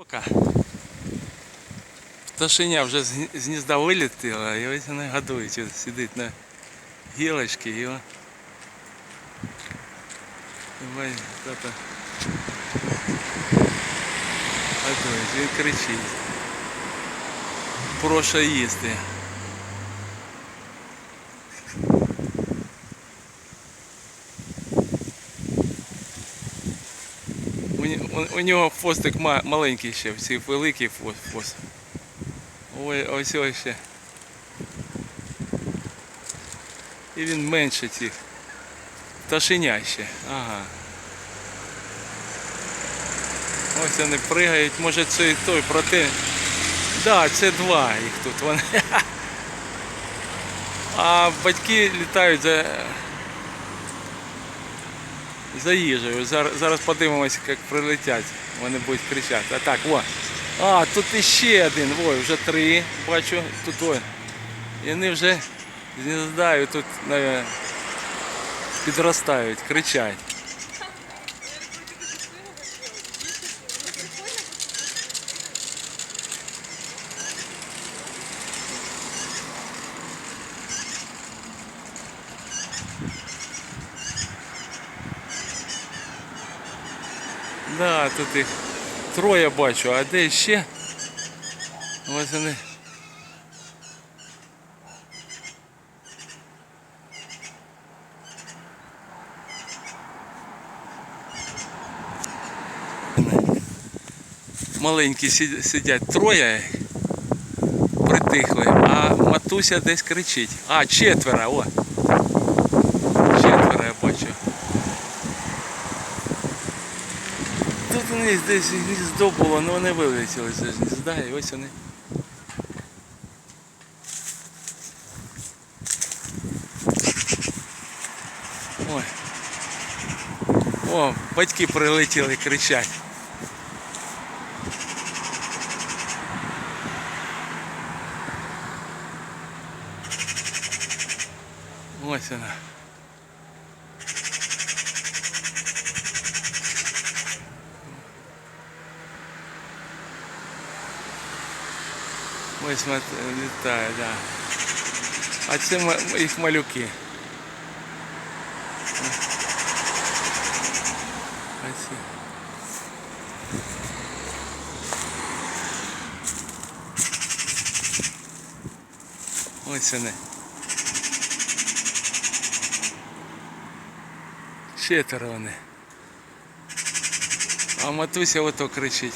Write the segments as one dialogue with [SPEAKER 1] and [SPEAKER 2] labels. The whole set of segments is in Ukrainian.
[SPEAKER 1] Пока. Пташеня вже з гні- з гнізда вилітила і ось вона годується, сидить на гілочці і о- Давай, тата. Годується, він кричить. Прошу їсти. У, нього хвостик ма- маленький ще, всі великий хвост. Ой, ось ось ще. І він менше цих. Пташеня ще. Ага. Ось вони пригають, може це і той, проте. Да, це два їх тут. Вони. А батьки літають за, за їжею. Зараз, зараз подивимося, як прилетять. Вони будуть кричати. А так, о. А, тут іще один. Ой, вже три. Бачу, тут ой. І вони вже з гніздаю тут навіть, підростають, кричать. Да, тут їх троє бачу, а де ще? Ось вони. Маленькі сидять троє притихли, а матуся десь кричить. А, четверо, о. Четверо я бачу. Тут у них десь гніздо було, але вони вилетіли з гнізда і ось вони. Ой. О, батьки прилетіли кричать. Ось вона. Ось мат- літає. Да. А це їх малюки. А це. Ось вони. Четверо вони. А матуся ото кричить.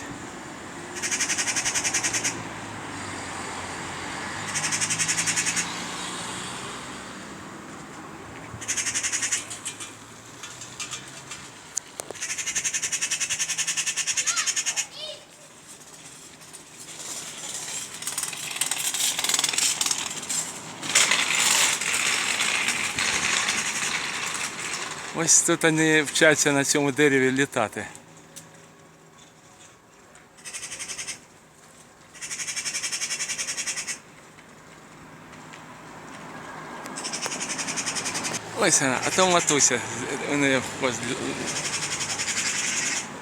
[SPEAKER 1] Ось тут вони вчаться на цьому дереві літати. Ось вона, а там матуся. Вони ось.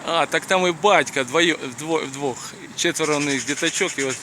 [SPEAKER 1] А, так там і батька, вдвох. Четверо у них діточок і ось